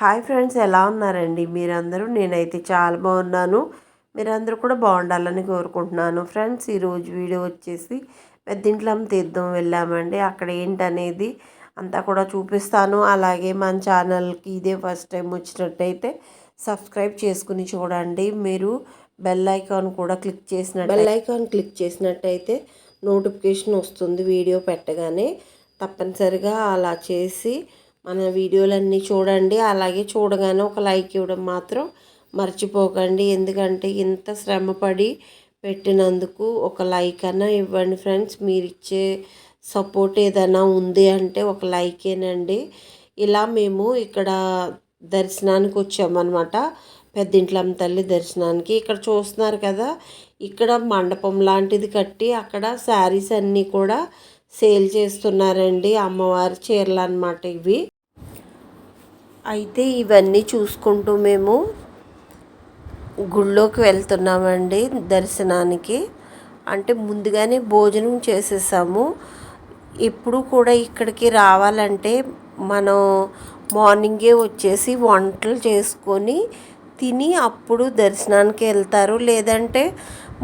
Hi friends ఎలా ఉన్నారండి? మీరందరూ? నేనైతే చాలా బాగున్నాను. మీరందరూ కూడా బాగుండాలని కోరుకుంటున్నాను. ఫ్రెండ్స్ ఈరోజు వీడియో వచ్చేసి పెద్దింట్లం తీర్థం వెళ్ళామండి. అక్కడ ఏంటనేది అంతా కూడా చూపిస్తాను. అలాగే మన ఛానల్కి ఇదే ఫస్ట్ టైం వచ్చినట్టయితే సబ్స్క్రైబ్ చేసుకుని చూడండి. మీరు బెల్ ఐకాన్ కూడా క్లిక్ చేసిన బెల్ ఐకాన్ క్లిక్ చేసినట్టయితే నోటిఫికేషన్ వస్తుంది వీడియో పెట్టగానే. తప్పనిసరిగా అలా చేసి మన వీడియోలన్నీ చూడండి. అలాగే చూడగానే ఒక లైక్ ఇవ్వడం మాత్రం మర్చిపోకండి. ఎందుకంటే ఇంత శ్రమపడి పెట్టినందుకు ఒక లైక్ అన్నా ఇవ్వండి ఫ్రెండ్స్. మీరు ఇచ్చే సపోర్ట్ ఏదైనా ఉంది అంటే ఒక లైకేనండి ఇలా మేము ఇక్కడ దర్శనానికి వచ్చామన్నమాట. పెద్దింట్లమ్మ తల్లి దర్శనానికి. ఇక్కడ చూస్తున్నారు కదా ఇక్కడ మండపం లాంటిది కట్టి అక్కడ శారీస్ అన్నీ కూడా సేల్ చేస్తున్నారండి. అమ్మవారి చీరలు అనమాట ఇవి. అయితే ఇవన్నీ చూసుకుంటూ మేము గుళ్ళోకి వెళ్తున్నామండి దర్శనానికి. అంటే ముందుగానే భోజనం చేసేసాము. ఇప్పుడు కూడా ఇక్కడికి రావాలంటే మనం మార్నింగే వచ్చేసి వంటలు చేసుకొని తిని అప్పుడు దర్శనానికి వెళ్తారు. లేదంటే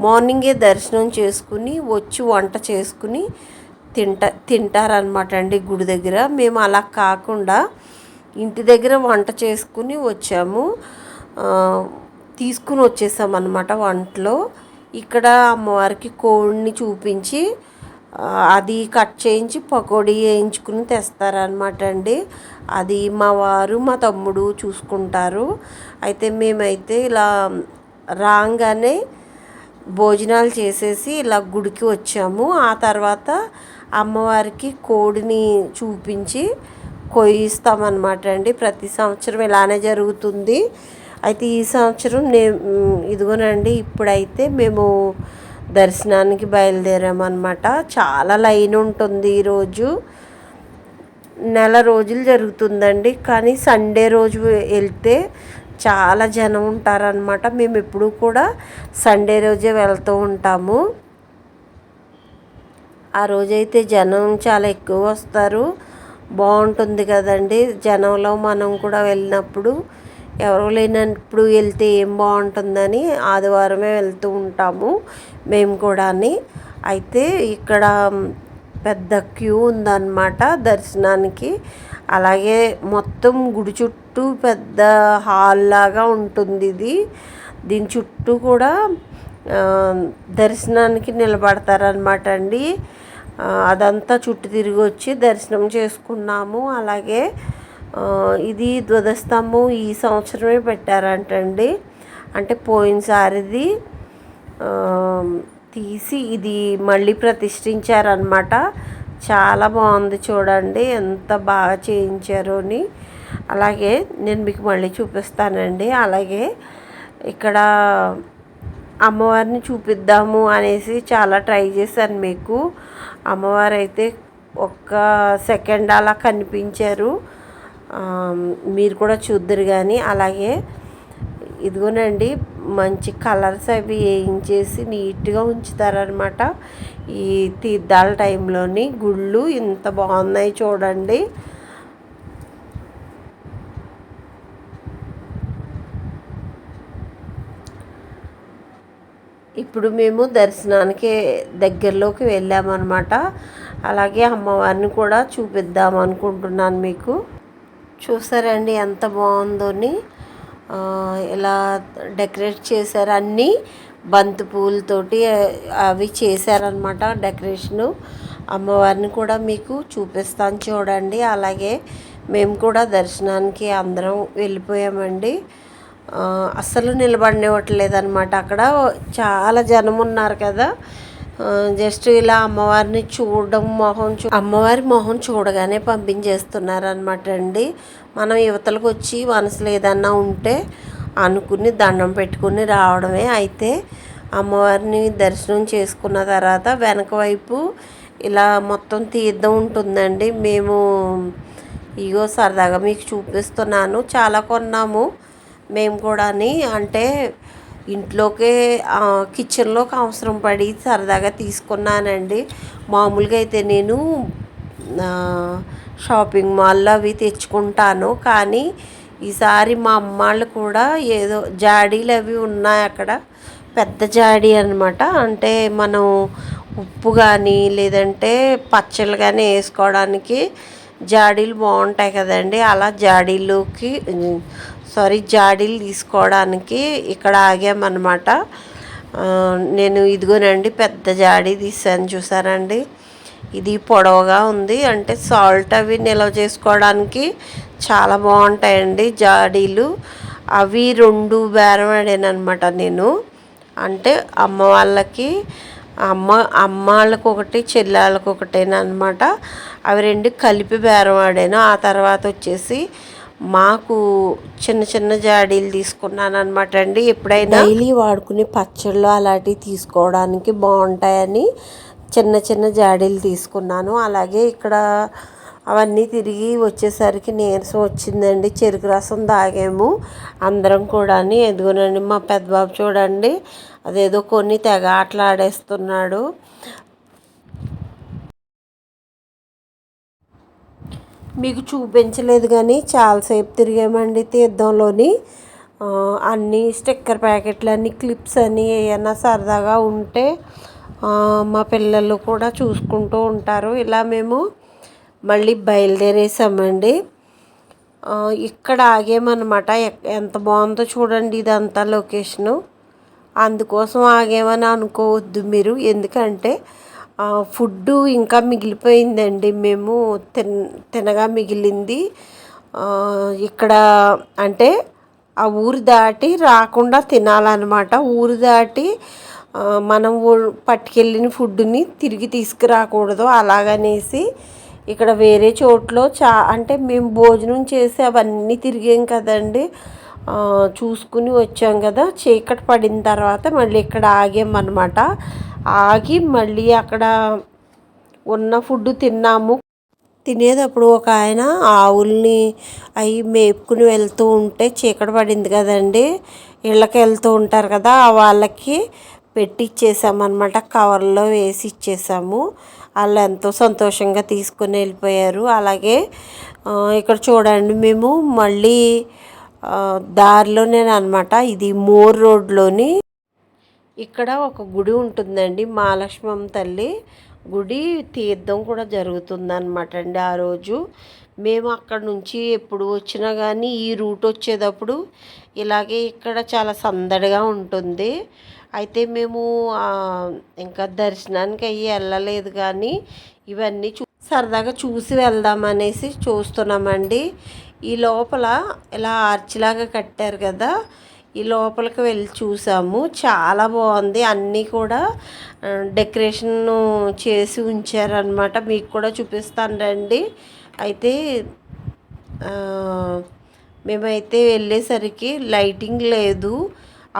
మార్నింగే దర్శనం చేసుకుని వచ్చి వంట చేసుకుని తింటా తింటారనమాట అండి గుడి దగ్గర. మేము అలా కాకుండా ఇంటి దగ్గర వంట చేసుకుని వచ్చాము. తీసుకుని వచ్చేసాం అనమాట వంటలో. ఇక్కడ అమ్మవారికి కోడిని చూపించి అది కట్ చేయించి పకోడీ వేయించుకుని తెస్తారనమాట అండి. అది మా వారు మా తమ్ముడు చూసుకుంటారు. అయితే మేమైతే ఇలా రాగానే భోజనాలు చేసేసి ఇలా గుడికి వచ్చాము. ఆ తర్వాత అమ్మవారికి కోడిని చూపించి కొయ్యిస్తామన్నమాట అండి. ప్రతి సంవత్సరం ఇలానే జరుగుతుంది. అయితే ఈ సంవత్సరం నే ఇదిగోనండి ఇప్పుడైతే మేము దర్శనానికి బయలుదేరామన్నమాట. చాలా లైన్ ఉంటుంది ఈరోజు నెల రోజులు జరుగుతుందండి. కానీ సండే రోజు వెళ్తే చాలా జనం ఉంటారనమాట మేము ఎప్పుడూ కూడా సండే రోజే వెళ్తూ ఉంటాము. ఆ రోజైతే జనం చాలా ఎక్కువ వస్తారు. బాగుంటుంది కదండి. జనంలో మనం కూడా వెళ్ళినప్పుడు ఎవరు లేనప్పుడు వెళ్తే ఏం బాగుంటుందని ఆదివారమే వెళ్తూ ఉంటాము మేము కూడా అయితే ఇక్కడ పెద్ద క్యూ ఉందన్నమాట దర్శనానికి. అలాగే మొత్తం గుడి చుట్టూ పెద్ద హాల్ లాగా ఉంటుంది ఇది. దీని చుట్టూ కూడా దర్శనానికి నిలబడతారనమాట అండి. అదంతా చుట్టూ తిరిగి వచ్చి దర్శనం చేసుకున్నాము. అలాగే ఇది ధ్వజస్తంభం ఈ సంవత్సరమే పెట్టారంటండి. అంటే పోయినసారిది తీసి ఇది మళ్ళీ ప్రతిష్ఠించారనమాట చాలా బాగుంది చూడండి ఎంత బాగా చేయించారు అని. అలాగే నేను మీకు మళ్ళీ చూపిస్తానండి. అలాగే ఇక్కడ అమ్మవారిని చూపిద్దాము అనేసి చాలా ట్రై చేశాను మీకు. అమ్మవారు అయితే ఒక్క సెకండ్ అలా కనిపించారు. మీరు కూడా చూద్దరు కానీ అలాగే ఇదిగోనండి మంచి కలర్స్ అవి వేయించేసి నీట్గా ఉంచుతారనమాట ఈ తీర్థాల టైంలోని గుళ్ళు ఇంత బాగున్నాయి చూడండి. ఇప్పుడు మేము దర్శనానికి దగ్గరలోకి వెళ్ళామన్నమాట. అలాగే అమ్మవారిని కూడా చూపిద్దాం అనుకుంటున్నాను మీకు. చూసారండి ఎంత బాగుందోని ఇలా డెకరేట్ చేశారు అన్నీ. బంతి పూలతోటి అవి చేశారనమాట డెకరేషను. అమ్మవారిని కూడా మీకు చూపిస్తాను చూడండి. అలాగే మేము కూడా దర్శనానికి అందరం వెళ్ళిపోయామండి. అస్సలు నిలబడినివ్వట్లేదు అనమాట అక్కడ చాలా జనం ఉన్నారు కదా. జస్ట్ ఇలా అమ్మవారిని చూడడం మొహం చూ అమ్మవారి మొహం చూడగానే పంపించేస్తున్నారు అనమాట అండి. మనం యువతలకు వచ్చి మనసులో ఏదన్నా ఉంటే అనుకుని దండం పెట్టుకుని రావడమే అయితే అమ్మవారిని దర్శనం చేసుకున్న తర్వాత వెనక వైపు ఇలా మొత్తం తీర్థం ఉంటుందండి. మేము ఇగో సరదాగా మీకు చూపిస్తున్నాను. చాలా కొన్నాము. మేము కూడా అంటే ఇంట్లోకే కిచెన్లోకి అవసరం పడి సరదాగా తీసుకున్నానండి. మామూలుగా అయితే నేను షాపింగ్ మాల్లో అవి తెచ్చుకుంటాను. కానీ ఈసారి మా అమ్మాళ్ళు కూడా ఏదో జాడీలు అవి ఉన్నాయి అక్కడ. పెద్ద జాడీ అనమాట అంటే మనం ఉప్పు కానీ లేదంటే పచ్చళ్ళు కానీ వేసుకోవడానికి జాడీలు బాగుంటాయి కదండి. అలా జాడీలోకి సారీ జాడీలు తీసుకోవడానికి ఇక్కడ ఆగామన్నమాట. నేను ఇదిగోనండి పెద్ద జాడీ తీసాను చూసారండి. ఇది పొడవుగా ఉంది. అంటే సాల్ట్ అవి నిల్వ చేసుకోవడానికి చాలా బాగుంటాయండి జాడీలు. అవి రెండు బేరం అనమాట నేను. అంటే అమ్మ వాళ్ళకి అమ్మ అమ్మాళ్ళకు ఒకటి చెల్లెళ్ళకి ఒకటేనమాట అవి రెండు కలిపి బేరం ఆడాను. ఆ తర్వాత వచ్చేసి మాకు చిన్న చిన్న జాడీలు తీసుకున్నాను అనమాట అండి. ఎప్పుడైనా డైలీ వాడుకునే పచ్చళ్ళు అలాంటివి తీసుకోవడానికి బాగుంటాయని చిన్న చిన్న జాడీలు తీసుకున్నాను. అలాగే ఇక్కడ అవన్నీ తిరిగి వచ్చేసరికి నీరసం వచ్చిందండి. చెరుకు రసం తాగాము. అందరం కూడా ఎదుగునండి మా పెద్దబాబు చూడండి. అదేదో కొన్ని తెగ ఆటలాడేస్తున్నాడు. మీకు చూపించలేదు కానీ చాలాసేపు తిరిగామండి తీర్థంలోని. అన్ని స్టిక్కర్ ప్యాకెట్లు అన్ని క్లిప్స్ అని ఏమైనా సరదాగా ఉంటే మా పిల్లలు కూడా చూసుకుంటూ ఉంటారు. ఇలా మేము మళ్ళీ బయలుదేరేసామండి. ఇక్కడ ఆగామన్నమాట. ఎంత బాగుందో చూడండి ఇదంతా లొకేషను. అందుకోసం ఆగేమని అనుకోవద్దు మీరు. ఎందుకంటే ఫుడ్ ఇంకా మిగిలిపోయిందండి. మేము తిన్ తినగా మిగిలింది. ఇక్కడ అంటే ఆ ఊరు దాటి రాకుండా తినాలన్నమాట. ఊరు దాటి మనం పట్టుకెళ్ళిన ఫుడ్ని తిరిగి తీసుకురాకూడదు. అలాగనేసి ఇక్కడ వేరే చోట్లో చా అంటే మేము భోజనం చేసి అవన్నీ తిరిగాం కదండి. చూసుకుని వచ్చాం కదా. చీకటి పడిన తర్వాత మళ్ళీ ఇక్కడ ఆగామన్నమాట ఆగి మళ్ళీ అక్కడ ఉన్న ఫుడ్ తిన్నాము. తినేటప్పుడు ఒక ఆయన ఆవుల్ని అవి మేపుకుని వెళ్తూ ఉంటే చీకటి పడింది కదండి. ఇళ్ళకి వెళ్తూ ఉంటారు కదా వాళ్ళకి పెట్టి ఇచ్చేసామన్నమాట కవర్లో వేసి ఇచ్చేసాము. వాళ్ళు ఎంతో సంతోషంగా తీసుకొని వెళ్ళిపోయారు. అలాగే ఇక్కడ చూడండి మేము మళ్ళీ దారిలోనే అనమాట ఇది మోర్ రోడ్లోని ఇక్కడ ఒక గుడి ఉంటుందండి మహాలక్ష్మమ్మ తల్లి గుడి తీర్థం కూడా జరుగుతుందన్నమాట అండి ఆ రోజు. మేము అక్కడ నుంచి ఎప్పుడు వచ్చినా కానీ ఈ రూట్ వచ్చేటప్పుడు ఇలాగే ఇక్కడ చాలా సందడిగా ఉంటుంది. అయితే మేము ఇంకా దర్శనానికి అయ్యి వెళ్ళలేదు కానీ ఇవన్నీ చూ సరదాగా చూసి వెళ్దామనేసి చూస్తున్నామండి. ఈ లోపల ఇలా ఆర్చిలాగా కట్టారు కదా ఈ లోపలికి వెళ్ళి చూసాము. చాలా బాగుంది. అన్నీ కూడా డెకరేషన్ చేసి ఉంచారనమాట మీకు కూడా చూపిస్తాను రండి. అయితే మేమైతే వెళ్ళేసరికి లైటింగ్ లేదు.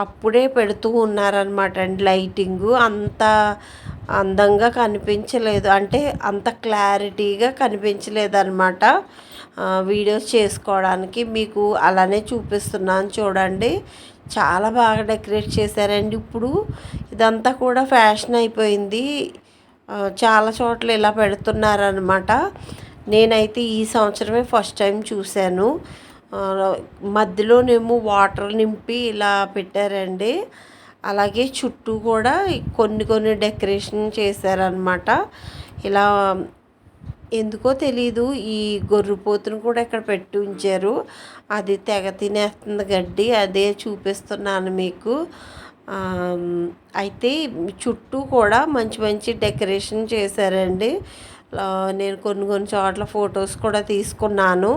అప్పుడే పెడుతూ ఉన్నారనమాట అండి లైటింగు అంత అందంగా కనిపించలేదు. అంటే అంత క్లారిటీగా కనిపించలేదు అనమాట వీడియోస్ చేసుకోవడానికి మీకు అలానే చూపిస్తున్నాను చూడండి. చాలా బాగా డెకరేట్ చేశారండి ఇప్పుడు ఇదంతా కూడా ఫ్యాషన్ అయిపోయింది. చాలా చోట్ల ఇలా పెడుతున్నారనమాట నేనైతే ఈ సంవత్సరమే ఫస్ట్ టైం చూశాను. మధ్యలోనేమో వాటర్ నింపి ఇలా పెట్టారండి. అలాగే చుట్టూ కూడా కొన్ని కొన్ని డెకరేషన్ చేశారనమాట ఇలా ఎందుకో తెలీదు ఈ గొర్రెపోతును కూడా ఇక్కడ పెట్టి ఉంచారు. అది తెగ తినేస్తుంది గడ్డి అదే చూపిస్తున్నాను మీకు. అయితే చుట్టూ కూడా మంచి మంచి డెకరేషన్ చేశారండి. నేను కొన్ని కొన్ని చోట్ల ఫొటోస్ కూడా తీసుకున్నాను.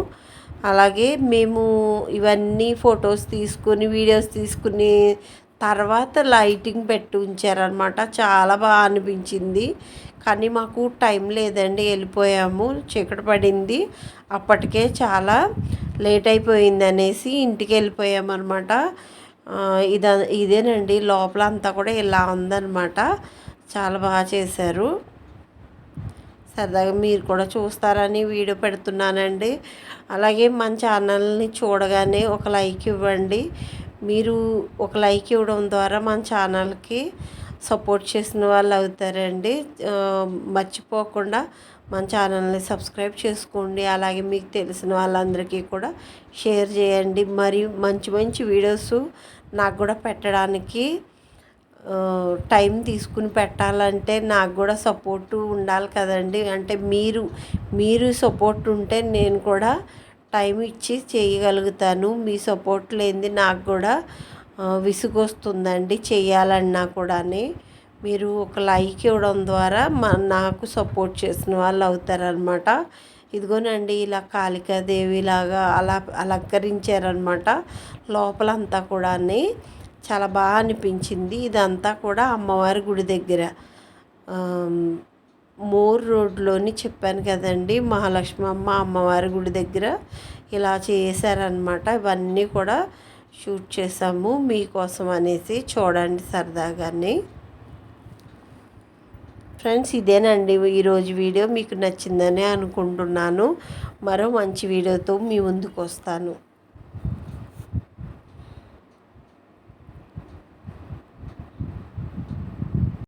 అలాగే మేము ఇవన్నీ ఫొటోస్ తీసుకుని వీడియోస్ తీసుకుని తర్వాత లైటింగ్ పెట్టి ఉంచారనమాట చాలా బాగా అనిపించింది. కానీ మాకు టైం లేదండి వెళ్ళిపోయాము. చీకటి పడింది. అప్పటికే చాలా లేట్ అయిపోయింది అనేసి ఇంటికి వెళ్ళిపోయామన్నమాట. ఇద ఇదేనండి. లోపల అంతా కూడా ఇలా ఉందన్నమాట. చాలా బాగా చేశారు. సరదాగా మీరు కూడా చూస్తారని వీడియో పెడుతున్నానండి. అలాగే మన ఛానల్ని చూడగానే ఒక లైక్ ఇవ్వండి. మీరు ఒక లైక్ ఇవ్వడం ద్వారా మన ఛానల్కి సపోర్ట్ చేసిన వాళ్ళు అవుతారండి. మర్చిపోకుండా మన ఛానల్ని సబ్స్క్రైబ్ చేసుకోండి. అలాగే మీకు తెలిసిన వాళ్ళందరికీ కూడా షేర్ చేయండి. మరియు మంచి మంచి వీడియోస్ నాకు కూడా పెట్టడానికి టైం తీసుకుని పెట్టాలంటే నాకు కూడా సపోర్ట్ ఉండాలి కదండి. అంటే మీరు మీరు సపోర్ట్ ఉంటే నేను కూడా టైం ఇచ్చి చేయగలుగుతాను. మీ సపోర్ట్ లేనిది నాకు కూడా విసుగొస్తుందండి చేయాలన్నా కూడాని. మీరు ఒక లైక్ ఇవ్వడం ద్వారా మా నాకు సపోర్ట్ చేసిన వాళ్ళు అవుతారనమాట ఇదిగోనండి ఇలా కాళికాదేవి లాగా అలా అలంకరించారనమాట లోపలంతా కూడా చాలా బాగా అనిపించింది. ఇదంతా కూడా అమ్మవారి గుడి దగ్గర. మోర్ రోడ్లోని చెప్పాను కదండి మహాలక్ష్మమ్మ అమ్మవారి గుడి దగ్గర ఇలా చేశారనమాట ఇవన్నీ కూడా షూట్ చేసాము మీకోసం అనేసి. చూడండి సరదాగానే. ఫ్రెండ్స్ ఇదేనండి ఈరోజు వీడియో. మీకు నచ్చిందని అనుకుంటున్నాను. మరో మంచి వీడియోతో మీ ముందుకు వస్తాను.